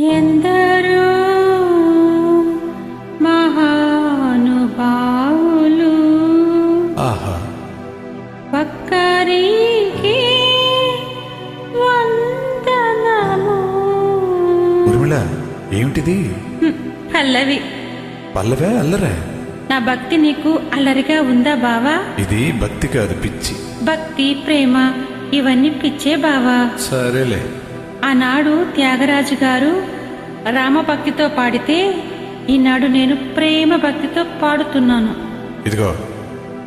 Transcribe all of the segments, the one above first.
ఎందరో మహానుభావులు ఒక్కరికి వందనము. ఉర్మిళ ఏమిటిది? పల్లవి పల్లవే అల్లరే? నా భక్తి నీకు అల్లరిగా ఉందా బావా? ఇది భక్తి కాదు పిచ్చి. భక్తి ప్రేమ ఇవన్నీ పిచ్చే బావా? సరేలే. ఆనాడు త్యాగరాజు గారు రామభక్తితో పాడితే ఈనాడు నేను ప్రేమ భక్తితో పాడుతున్నాను. ఇదిగో.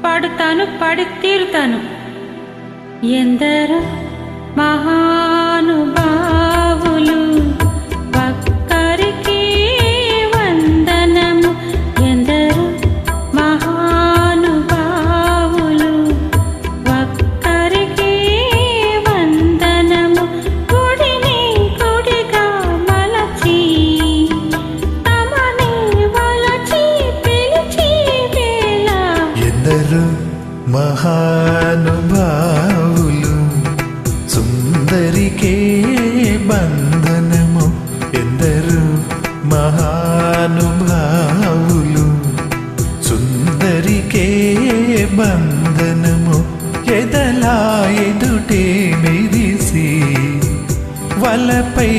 పాడుతాను పాడి తీరుతాను. ఎందరో మహానుభావులు ఎందరు మహానుభావులు సుందరికే బంధనము ఎందరు మహానుభావులు సుందరికే బంధనము ఎదలా ఎదుటే మెరిసి వలపై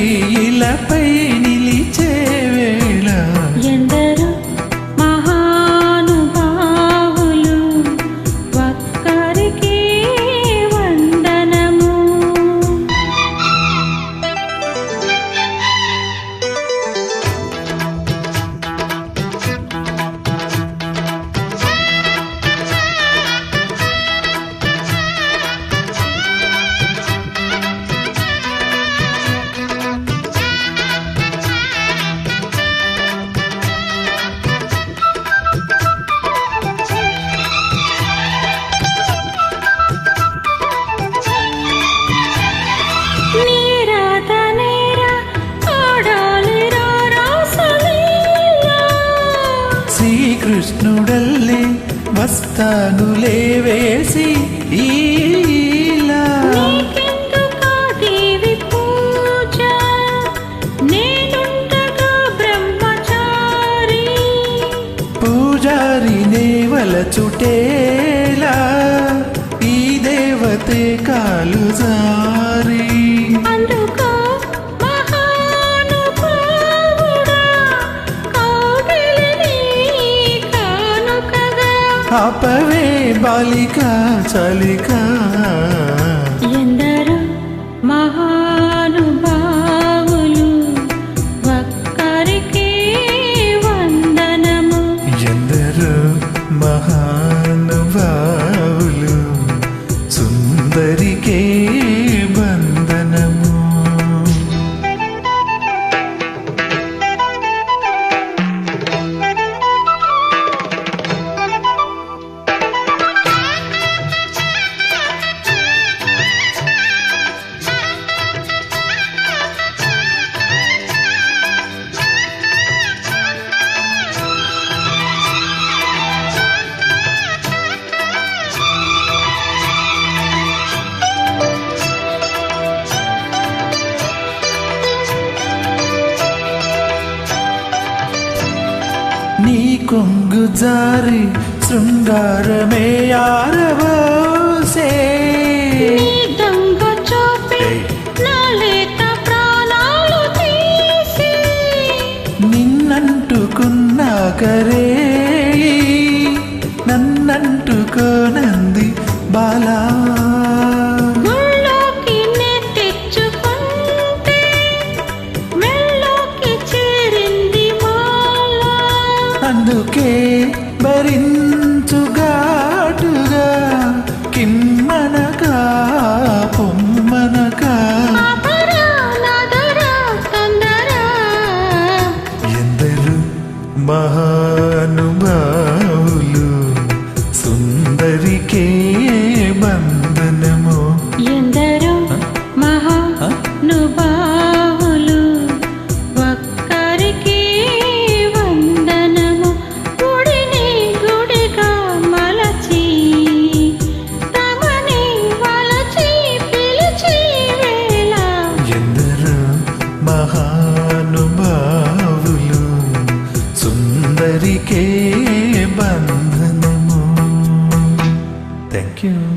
వస్తానులే వేసి ఈలా పూజారి నేవల చుటేలా. ఈ దేవతే కాలు ఆపవే బాలిక చలికా. కొంగు జారి శృంగారమే ఆరవోసే. నిన్నంటుకున్నాకరే నన్నంటుకోనంది బాలా. భరించుగాటుగా కిమ్మనగా పొమ్మనగా ఎందరు మహానుభా you.